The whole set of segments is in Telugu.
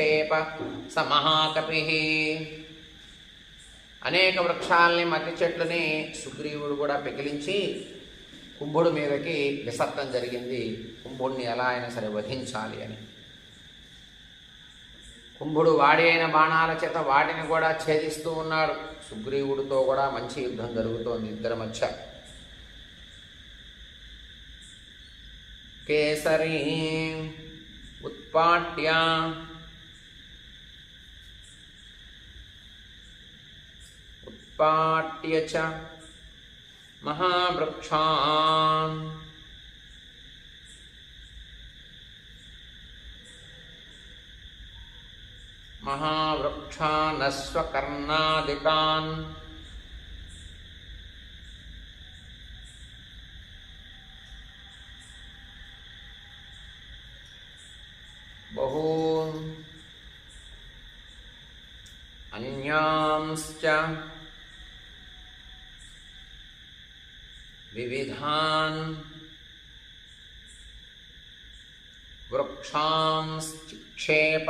నిక్షేప స మహాకపి అనేక వృక్షాలని మట్టి చెట్లని సుగ్రీవుడు కూడా పెకిలించి కుంభుడు మీదకి విసర్తం జరిగింది. కుంభుడిని ఎలా అయినా సరే వధించాలి అని. కుంభుడు వాడి అయిన బాణాల చేత వాటిని కూడా ఛేదిస్తూ ఉన్నాడు. సుగ్రీవుడితో కూడా మంచి యుద్ధం జరుగుతోంది ఇద్దరి మధ్య. కేసరి ఉత్పాట్య निष्पाट्य च महावृक्षान्। महावृक्षानस्वकर्णादिकान् बहून् अन्यांश्च विविधान् वृक्षांश्चिक्षेप।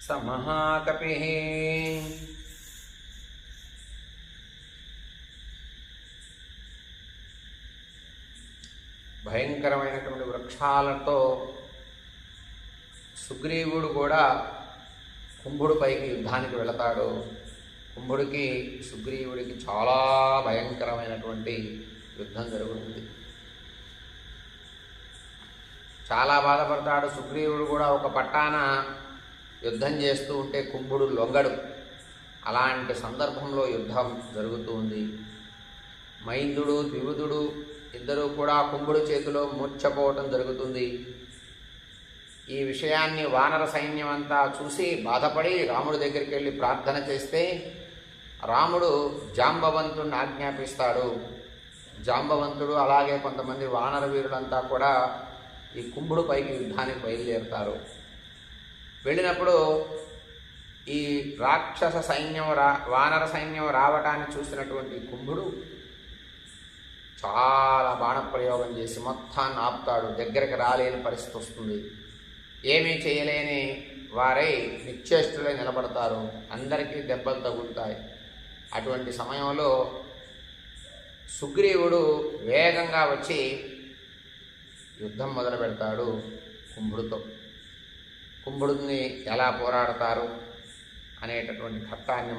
स భయంకరమైనటువంటి వృక్షాలతో సుగ్రీవుడు కూడా కుంభుడు పైకి యుద్ధానికి వెళతాడు. కుంభుడికి సుగ్రీవుడికి చాలా భయంకరమైనటువంటి యుద్ధం జరుగుతుంది. చాలా బాధపడతాడు. సుగ్రీవుడు కూడా ఒక పట్టాన యుద్ధం చేస్తూ ఉంటే కుంభుడు లొంగడు. అలాంటి సందర్భంలో యుద్ధం జరుగుతూ ఉంది. మైందుడు ద్వివుదుడు ఇద్దరూ కూడా కుంభుడు చేతిలో మూర్చపోవటం జరుగుతుంది. ఈ విషయాన్ని వానర సైన్యం అంతా చూసి బాధపడి రాముడి దగ్గరికి వెళ్ళి ప్రార్థన చేస్తే రాముడు జాంబవంతుడిని ఆజ్ఞాపిస్తాడు. జాంబవంతుడు అలాగే కొంతమంది వానర వీరులంతా కూడా ఈ కుంభుడు పైకి యుద్ధానికి బయలుదేరుతారు. వెళ్ళినప్పుడు ఈ రాక్షస సైన్యం రా వానర సైన్యం రావటాన్ని చూసినటువంటి కుంభుడు చాలా బాణప్రయోగం చేసి మొత్తాన్ని ఆపుతాడు. దగ్గరికి రాలేని పరిస్థితి వస్తుంది. ఏమీ చేయలేని వారై నిశ్చేష్టులై నిలబడతారు. అందరికీ దెబ్బలు తగులుతాయి. అటువంటి సమయంలో సుగ్రీవుడు వేగంగా వచ్చి యుద్ధం మొదలు పెడతాడు కుంభుడితో. కుంభుడిని ఎలా పోరాడతారు అనేటటువంటి ఘట్టాన్ని